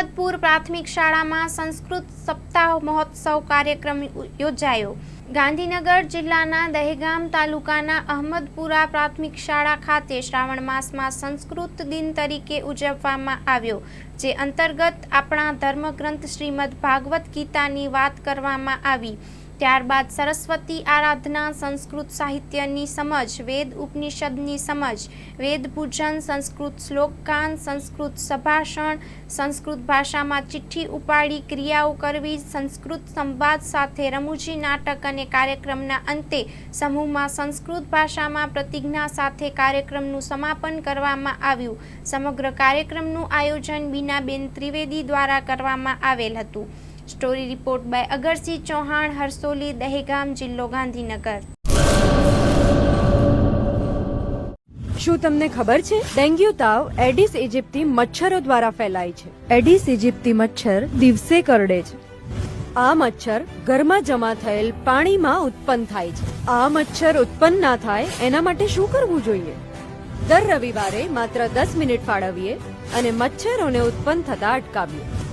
અહમદપુર પ્રાથમિક શાળામાં સંસ્કૃત સપ્તાહ મહોત્સવ કાર્યક્રમ યોજાયો. ગાંધીનગર જિલ્લાના દહેગામ તાલુકાના અહમદપુરા પ્રાથમિક શાળા ખાતે શ્રાવણ માસમાં સંસ્કૃત દિન તરીકે ઉજવવામાં આવ્યો, જે અંતર્ગત આપણા ધર્મગ્રંથ શ્રીમદ ભાગવત ગીતાની વાત કરવામાં આવી. ત્યારબાદ સરસ્વતી આરાધના, સંસ્કૃત સાહિત્યની સમજ, વેદ ઉપનિષદની સમજ, વેદ પૂજન, સંસ્કૃત શ્લોકગાન, સંસ્કૃત સંભાષણ, સંસ્કૃત ભાષામાં ચિઠ્ઠી ઉપાડી, ક્રિયાઓ કરવી, સંસ્કૃત સંવાદ સાથે રમૂજી નાટક અને કાર્યક્રમના અંતે સમૂહમાં સંસ્કૃત ભાષામાં પ્રતિજ્ઞા સાથે કાર્યક્રમનું સમાપન કરવામાં આવ્યું. સમગ્ર કાર્યક્રમનું આયોજન બીનાબેન ત્રિવેદી દ્વારા કરવામાં આવેલ હતું. Story report by Agarsinh Chauhan, Harsoli, Dehgam, જિલ્લો ગાંધીનગર. શું તમને ખબર છે? ડેન્ગ્યુ તાવ એડિસ ઇજિપ્તી મચ્છરો દ્વારા ફેલાય છે. એડિસ ઇજિપ્તી મચ્છર દિવસે કરડે છે. આ મચ્છર ઘરમાં જમા થયેલ પાણીમાં ઉત્પન્ન થાય છે. આ મચ્છર ઉત્પન્ન ના થાય એના માટે શું કરવું જોઈએ? દર રવિવારે માત્ર દસ મિનિટ ફાળવીએ અને મચ્છરોને ઉત્પન્ન થતા અટકાવીએ.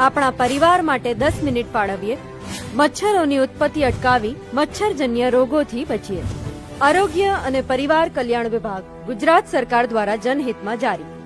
આપણા પરિવાર માટે દસ મિનિટ ફાળવીએ, મચ્છરોની ઉત્પત્તિ અટકાવી મચ્છરજન્ય રોગોથી બચીએ. આરોગ્ય અને પરિવાર કલ્યાણ વિભાગ ગુજરાત સરકાર દ્વારા જનહિતમાં જારી.